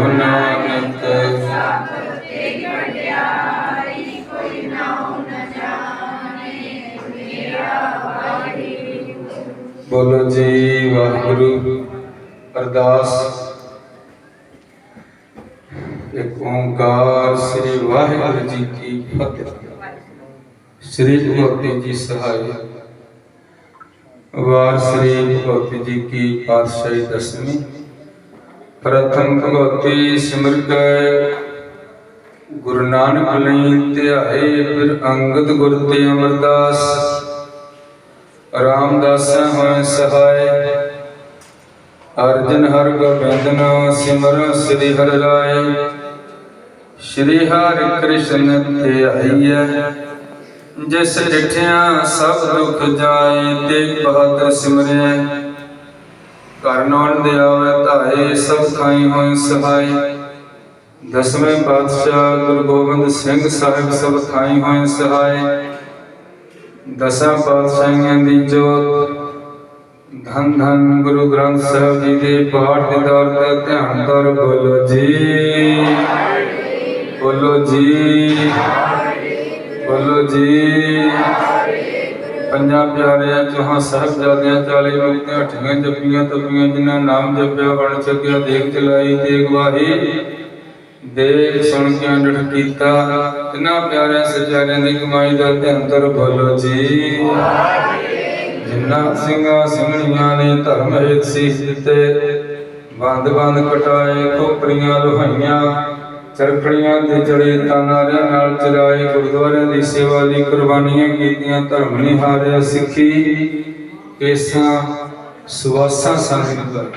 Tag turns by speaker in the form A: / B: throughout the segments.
A: ਨਾਮ ਨਾਨਕ ਬੋਲੋ ਜੀ ਵਾਹਿਗੁਰੂ ਅਰਦਾਸ ਇੱਕ ਓੰਕਾਰ ਸ੍ਰੀ ਵਾਹਿਗੁਰੂ ਜੀ ਕੀ ਫਤਿਹ ਸ੍ਰੀ ਭਗਵਤੀ ਜੀ ਸਹਾਈ ਵਾਰ ਸ੍ਰੀ ਭਗਵਤੀ ਜੀ ਕੀ ਪਾਤਸ਼ਾਹੀ ਦਸਵੀਂ ਪ੍ਰਥਮ ਭਗਵਤੀ ਸਿਮਰ ਕੈ, ਗੁਰੂ ਨਾਨਕ ਲਈ ਧਿਆਏ ਫਿਰ ਅੰਗਦ ਗੁਰ ਤੇ ਅਮਰਦਾਸ। ਰਾਮਦਾਸ ਹੋਇ ਸਹਾਇ, ਅਰਜਨ ਹਰ ਗੋਬਿੰਦਨ ਸਿਮਰ ਸ੍ਰੀ ਹਰਿ ਰਾਏ ਸ਼੍ਰੀ ਹਰਿ ਕ੍ਰਿਸ਼ਨ ਧਿਆਈਐ, ਜਿਸ ਡਿਠਿਆ ਸਭ ਦੁਖ ਜਾਏ ਤੇ ਬਹਾਦਰ ਸਿਮਰਿਐ ਕਰਨੌਣ ਦੇ ਆਵੇ ਧਾਏ ਸਭ ਥਾਈ ਹੋਇ ਸਹਾਈ ਦਸਵੇਂ ਪਾਤਸ਼ਾਹ ਗੁਰੂ ਗੋਬਿੰਦ ਸਿੰਘ ਸਾਹਿਬ ਸਭ ਥਾਈ ਹੋਇ ਸਹਾਈ। ਦਸਾਂ ਪਾਤਸ਼ਾਹੀਆਂ ਦੀ ਜੋਤ, ਧੰਨ ਧੰਨ ਗੁਰੂ ਗ੍ਰੰਥ ਸਾਹਿਬ ਜੀ ਦੇ ਪਾਠ ਦੇ ਦੌਰ ਤੇ ਧਿਆਨ ਦਰ ਬੋਲੋ ਜੀ। ਬੋਲੋ ਜੀ। ਬੋਲੋ ਜੀ। ਪੰਜਾਂ ਪਿਆਰਿਆਂ ਚੋਹਾਂ ਸਾਹਿਬਜ਼ਾਦਿਆਂ ਚਾਲੀ ਮੁਕਤੀਆਂ ਅਠੀਆਂ ਜਪੀਆਂ ਤਪੀਆਂ, ਜਿਨ੍ਹਾਂ ਨਾਮ ਜਪਿਆ ਬਣ ਸਕਿਆ, ਦੇਖ ਚਲਾਈ ਤੇ ਗਵਾਹੀ। ਦੇਖ ਸੁਣ ਕੇ ਅੰਡੜ ਕੀਤਾ, ਤਿਨਾਂ ਪਿਆਰਿਆਂ ਸਚਾਰਿਆਂ ਦੀ ਕਮਾਈ ਦਾ ਧਿਆਨ ਬੋਲੋ ਜੀ। ਜਿਨ੍ਹਾਂ ਸਿੰਘਾਂ ਸਿੰਘਣੀਆਂ ਨੇ ਧਰਮ ਹਿਤ ਸੀਸ ਦਿੱਤੇ ਬੰਦ ਬੰਦ ਕਟਾਏ ਖੋਪਰੀਆਂ, ਲੋਹਾਈਆਂ ਚਰਖੜੀਆਂ ਤੇ ਚੜੇ ਤਾਨਾਰਿਆਂ ਨਾਲ ਚਰਾਏ ਗੁਰਦੁਆਰਿਆਂ ਦੀ ਸੇਵਾ ਲਈ ਕੁਰਬਾਨੀਆਂ ਕੀਤੀਆਂ, ਧਰਮ ਨਹੀਂ ਸਿੱਖੀ, ਕੇਸਾਂ ਸੁਵਾਸਾਂ ਸੰਗਤ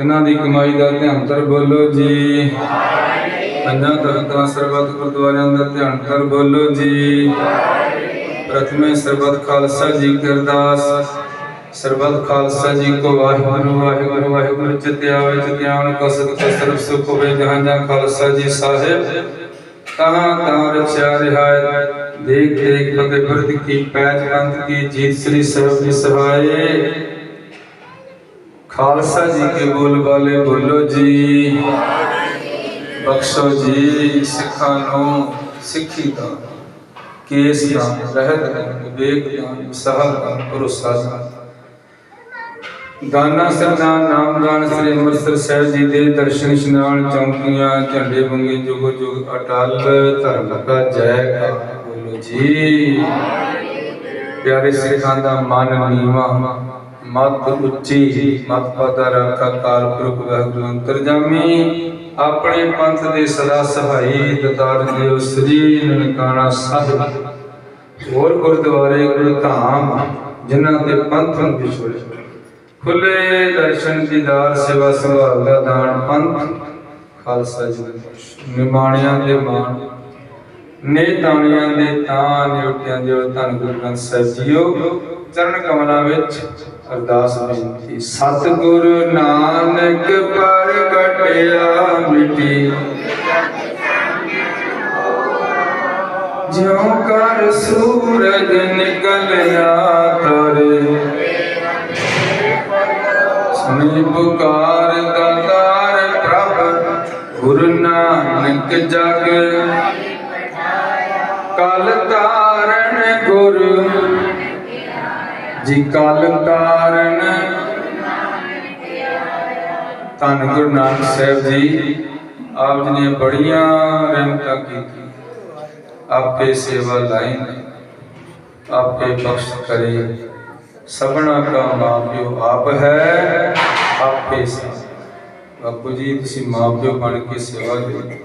A: ਇਹਨਾਂ ਦੀ ਕਮਾਈ ਦਾ ਧਿਆਨ ਤਰ ਬੋਲੋ ਜੀ। ਪੰਜਾਂ ਤਖਤਾਂ ਸਰਬੱਤ ਗੁਰਦੁਆਰਿਆਂ ਦਾ ਧਿਆਨ ਤਰ ਬੋਲੋ ਜੀ। ਪ੍ਰਥਮੇ ਸਰਬੱਤ ਖਾਲਸਾ ਜੀ ਕੀ ਅਰਦਾਸ ਸਰਬੱਤ ਖਾਲਸਾ ਜੀ ਕੋ ਵਾਹਿਗੁਰੂ ਵਾਹਿਗੁਰੂ ਵਾਹਿਗੁਰੂ ਚਿਤਿ ਆਵੇ ਚਿਤਿ ਆਵਣ ਕਸਦ ਕਸਰਬ ਸੁਖ ਹੋਵੇ ਜਹਾਂ ਜਹਾਂ ਖਾਲਸਾ ਜੀ ਸਾਹਿਬ। ਤਹਾਂ ਤਹਾਂ ਰਚਿਆ ਰਿਹਾਇ ਦੇਖ ਦੇਖ ਫਤਿਹ ਗੁਰਦ ਕੀ ਪੈਜ ਬੰਦ ਕੀ ਜੀਤ ਸ੍ਰੀ ਸਾਹਿਬ ਜੀ ਸਹਾਏ। ਖਾਲਸਾ ਜੀ ਕੇ ਬੋਲ ਵਾਲੇ ਬੋਲੋ ਜੀ। ਬਖਸ਼ੋ ਜੀ ਸਿੱਖਾਂ ਨੂੰ, ਸਿੱਖੀ ਦਾ। ਕੇਸ ਦਾ ਰਹਿਤ ਵਿਵੇਕ ਦਾ ਸਹਲ ਦਾ ਭਰੋਸਾ ਦਾ ਦਾਨਾ ਸਰਦਾਰ ਨਾਮਦਾਨ ਸ੍ਰੀ ਅੰਮ੍ਰਿਤਸਰ ਸਾਹਿਬ ਜੀ ਦੇ ਦਰਸ਼ਨ ਇਸ਼ਨਾਨ ਚੌਂਕੀਆਂ, ਝੰਡੇ ਬੰਗੇ ਜੁਗ ਜੁਗ ਅਟਲ ਧਰਮ ਕਾ ਜੈ ਬੋਲੋ ਜੀ। ਪਿਆਰੇ ਸਿੱਖਾਂ ਦਾ ਮਨ ਨੀਵਾ, ਮਤ ਉੱਚੀ, ਮਤ ਪਤਾ ਰੱਖਾ ਕਾਲ ਪੁਰਖ ਵਾਹਿਗੁਰੂ ਅੰਤਰਜਾਮੀ। ਆਪਣੇ ਪੰਥ ਦੇ ਸਦਾ ਸਹਾਈ ਦਤਾਰ ਦਿਓ ਸ੍ਰੀ ਨਨਕਾਣਾ ਸਾਹਿਬ। ਹੋਰ ਗੁਰਦੁਆਰੇ ਗੁਰੂ ਧਾਮ, ਜਿਨ੍ਹਾਂ ਤੇ ਪੰਥ ਨੂੰ ਵਿਛੋੜੇ ਖੁੱਲੇ ਦਰਸ਼ਨ ਦੀਦਾਰ ਸੇਵਾ ਸੰਭਾਲ ਦਾ ਦਾਨ ਪੰਥ, ਖਾਲਸਾ ਜੀ ਨਿਮਾਣਿਆਂ ਦੇ ਮਾਣ ਨੇ ਤਾਣਿਆਂ ਦੇ ਤਾਂ ਨਿਉਟਿਆਂ ਦੇ ਧੰਨ ਗੁਰੂ ਗ੍ਰੰਥ ਸਾਹਿਬ ਜੀਓ, ਚਰਨ ਕਮਲਾਂ ਵਿੱਚ ਅਰਦਾਸ ਬੇਨਤੀ। ਸਤਿਗੁਰ ਨਾਨਕ ਪ੍ਰਗਟਿਆ ਮਿਟੀ। ਜਿਉ ਕਰ ਸੂਰਜ ਨਿਕਲਿਆ ਤਰੇ। ਸੁਣੀ ਪੁਕਾਰ ਦਾਤਾਰ ਪ੍ਰਭ, ਗੁਰੂ ਨਾਨਕ ਜਗ। ਕਲ ਤਾਰਨ ਗੁਰੂ, ਜੀ ਕਲ ਤਾਰਨ। ਧੰਨ ਗੁਰੂ ਨਾਨਕ ਸਾਹਿਬ ਜੀ, ਆਪ ਜੀ ਨੇ ਬੜੀਆਂ ਰਹਿਮਤਾਂ ਕੀਤੀ ਆਪੇ ਸੇਵਾ ਲਾਈ, ਆਪੇ ਬਖਸ਼ ਕਰੇ। ਸਭਨਾ ਕਾ ਮਾਪਿਓ ਆਪ ਹੈ, ਆਪੇ ਸਾ ਬਾਪੂ ਜੀ, ਤੁਸੀਂ ਮਾਪਿਓ ਬਣ ਕੇ ਸੇਵਾ ਲਈ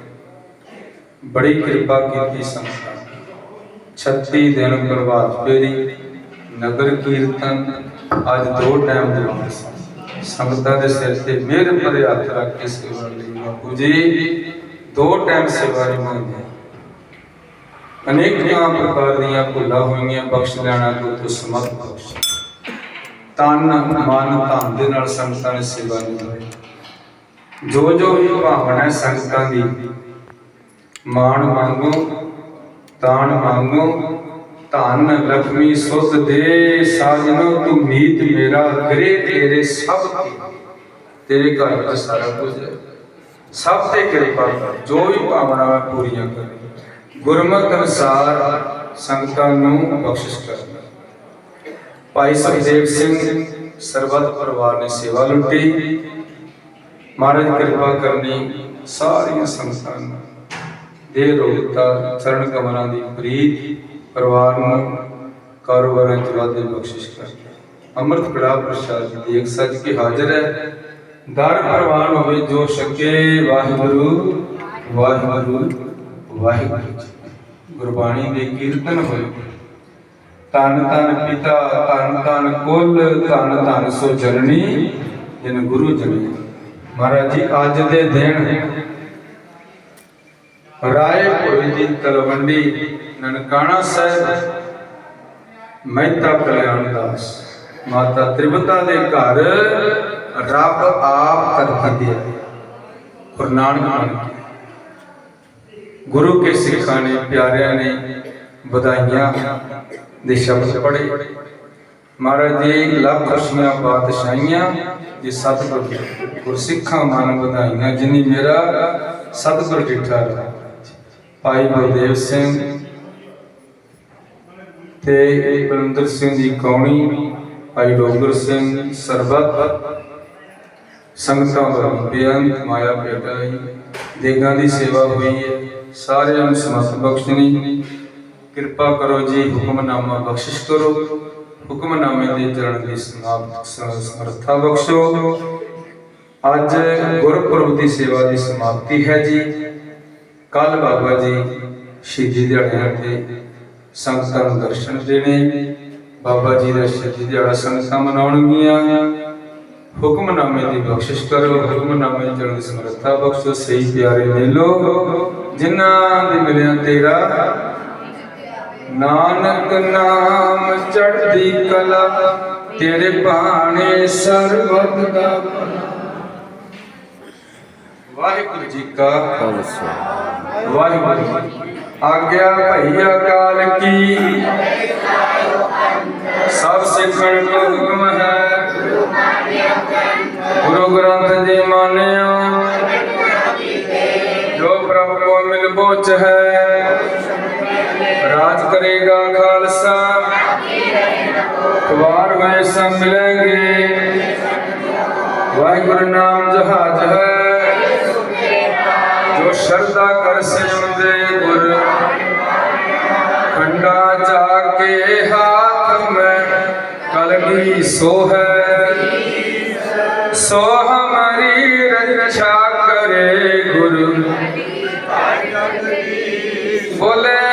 A: ਬੜੀ ਕਿਰਪਾ ਕੀਤੀ ਸੰਗਤਾਂ 36 ਦਿਨ ਪ੍ਰਭਾਤ ਫੇਰੀ, ਨਗਰ ਕੀਰਤਨ, ਅੱਜ ਦੋ ਟਾਈਮ ਦੇ ਹੋਣੇ ਸੰਗਤਾਂ ਦੇ ਸਿਰ ਤੇ ਮਿਹਰ ਭਰੇ ਹੱਥ ਰੱਖ ਕੇ ਸੇਵਾ ਲਈ। ਬਾਪੂ ਜੀ, ਦੋ ਟਾਈਮ ਸੇਵਾ ਨਿਭਾਉਂਦੇ ਅਨੇਕਾਂ ਪ੍ਰਕਾਰ ਦੀਆਂ ਭੁੱਲਾਂ ਹੋਈਆਂ, ਬਖਸ਼ ਲੈਣਾ ਤੂੰ ਤੂੰ ਬਖਸ਼। ਤਨ, ਮਨ, ਧਨ ਦੇ ਨਾਲ ਸੰਗਤਾਂ ਨੇ ਸੇਵਾ ਨਿਭਾਈ ਜੋ ਜੋ ਵੀ ਭਾਵਨਾ ਹੈ ਸੰਗਤਾਂ ਦੀ, ਮਾਣ ਮੰਗੋ, ਤਾਣ ਮੰਗੋ, ਧਨ ਲక్ష్ਮੀ ਸੁਧ ਦੇ ਸਾਜਨੋ, ਤੂੰ ਮੀਤ ਮੇਰਾ ਕਰੇ ਤੇਰੇ ਸਭ ਕੀ ਤੇਰੇ ਘਰ ਵਿੱਚ ਸਾਰਾ ਕੁਝ ਹੈ। ਸਭ ਤੇ ਕਿਰਪਾ ਕਰ, ਜੋ ਵੀ ਭਾਵਨਾਵਾਂ ਪੂਰੀਆਂ ਕਰ। ਗੁਰਮਤਿ ਅਨੁਸਾਰ ਸੰਗਤਾਂ ਨੂੰ ਬਖਸ਼ਿਸ਼ ਕਰ ਭਾਈ ਸੁਖਦੇਵ ਸਿੰਘ, ਸਰਬੱਤ ਪਰਿਵਾਰ ਨੇ ਸੇਵਾ ਲੁੱਟੀ। ਮਹਾਰਾਜ ਕਿਰਪਾ ਕਰਨੀ ਸਾਰੀਆਂ ਸੰਗਤਾਂ ਨੂੰ। ਦੇ ਰੋਗਤਾ ਚਰਨ ਕਮਲਾਂ ਦੀ ਪ੍ਰੀਤ ਪਰਿਵਾਰ ਨੂੰ ਕਾਰੋਬਾਰਾਂ ਚ ਵਾਧੇ ਬਖਸ਼ਿਸ਼ ਕਰ ਅੰਮ੍ਰਿਤ ਕੜਾ ਪ੍ਰਸ਼ਾਦ ਦੀ ਇੱਕ ਸੱਜ ਕੇ ਹਾਜ਼ਰ ਹੈ। ਦਰ ਪ੍ਰਵਾਨ ਹੋਵੇ ਜੋ ਛਕੇ ਵਾਹਿਗੁਰੂ ਵਾਹਿਗੁਰੂ ਵਾਹਿਗੁਰੂ ਜੀ। ਗੁਰਬਾਣੀ ਦੇ ਕੀਰਤਨ ਹੋਏ। ਤਨ ਤਨ ਪਿਤਾ ਤਨ ਤਨ ਕੁਲ ਤਨ ਤਨ ਸੋ ਜਨਨੀ ਜਿਨ ਗੁਰੂ ਜਨੇ ਮਹਾਰਾਜ ਜੀ, ਅੱਜ ਦੇ ਦਿਨ ਰਾਏ ਭੋਏ ਦੀ ਤਲਵੰਡੀ ਨਨਕਾਣਾ ਸਾਹਿਬ, ਮਹਿਤਾ ਕਲਿਆਣ ਦਾਸ, ਮਾਤਾ ਤ੍ਰਿਪਤਾ ਦੇ ਘਰ ਰੱਬ ਆਪ ਧਰਤੀ ਦੇ ਗੁਰੂ ਨਾਨਕ ਗੁਰੂ ਕੇ ਸਿੱਖਾਂ ਨੇ, ਪਿਆਰਿਆਂ ਨੇ ਵਧਾਈਆਂ ਦੇ ਸ਼ਬਦ ਪੜ੍ਹੇ। ਮਹਾਰਾਜ ਜੀ ਲੱਖ ਖੁਸ਼ੀਆਂ ਬਾਦਸ਼ਾਹੀਆਂ ਜੀ ਸਤਿਗੁਰ, ਗੁਰਸਿੱਖਾਂ ਮਨ ਵਧਾਈਆਂ, ਜਿਨੀ ਮੇਰਾ ਸਤਿਗੁਰ ਡਿਠਾ ਭਾਈ ਬਲਦੇਵ ਸਿੰਘ ਤੇ ਬਲਵਿੰਦਰ ਸਿੰਘ ਜੀ ਕੌਣੀ, ਭਾਈ ਡੋਗਰ ਸਿੰਘ ਸਰਬਤ, ਸੰਗਤਾਂ ਦਾ ਬੇਅੰਤ ਮਾਇਆ ਭੇਟਾਈ ਦੇਗਾਂ ਦੀ ਸੇਵਾ ਹੋਈ ਹੈ, ਸਾਰਿਆਂ ਨੂੰ ਸਮਰਥ ਬਖਸ਼ਣੀ। ਕਿਰਪਾ ਕਰੋ ਜੀ, ਹੁਕਮਨਾਮਾ ਬਖਸ਼ਿਸ਼ ਕਰੋ। ਹੁਕਮਨਾਮੇ ਦੇ ਚਰਨ ਦੀ ਸਮਰੱਥਾ ਬਖਸ਼ੋ। ਅੱਜ ਗੁਰਪੁਰਬ ਦੀ ਸੇਵਾ ਦੀ ਸਮਾਪਤੀ ਹੈ ਜੀ। ਕੱਲ ਬਾਬਾ ਜੀ ਸ਼ਹੀਦੀ ਦਿਹਾੜਿਆਂ ਤੇ ਸੰਗਤਾਂ ਨੂੰ ਦਰਸ਼ਨ ਦੇਣੇ। ਬਾਬਾ ਜੀ ਦਾ ਸ਼ਹੀਦੀ ਦਿਹਾੜਾ ਸੰਗਤਾਂ ਮਨਾਉਣਗੀਆਂ। ਹੁਕਮਨਾਮੇ ਦੀ ਬਖਸ਼ਿਸ਼ ਕਰੋ। ਹੁਕਮਨਾਮੇ ਦੀ ਚਰਨ ਦੀ ਸਮਰੱਥਾ ਬਖਸ਼ੋ। ਸਹੀ ਪਿਆਰੇ ਮਿਲੋ, ਜਿਨ੍ਹਾਂ ਦੇ ਮਿਲਿਆ ਤੇਰਾ ਨਾਨਕ ਨਾਮ ਚੜ੍ਹਦੀ ਕਲਾ, ਤੇਰੇ ਬਾਣੇ ਸਰਬਤ ਦਾ ਵਾਹਿਗੁਰੂ ਜੀ ਕਾ
B: ਖਾਲਸਾ।
A: ਵਾਹਿਗੁਰੂ। ਆਗਿਆ ਭਈ ਅਕਾਲ ਕੀ। ਸਭ ਸਿੱਖਣ ਕੋ ਹੁਕਮ ਹੈ। ਗੁਰੂ ਗ੍ਰੰਥ ਜੀ ਮਾਨਿਓ ਜੋ ਪ੍ਰਭ ਕੋ ਮਿਲ ਬੋਚ ਹੈ। ਰਾਜ ਕਰੇਗਾ ਖਾਲਸਾ ਵਾਰ ਹੋਏ ਸਭ ਮਿਲेंगे ਵਾਹਿਗੁਰੂ ਨਾਮ ਜਹਾਜ ਹੈ ਜੋ ਸ਼ਰਧਾ ਕਰ ਸਿਮਰਦੇ ਗੁਰ ਖੰਡਾ ਜਾ ਕੇ ਹਾਥ ਮੈਂ ਕਲਗੀ ਸੋ ਹੈ ਸੋ ਹਮਾਰੀ ਰੱਖਿਆ ਕਰੇ ਗੁਰੂ ਬੋਲੇ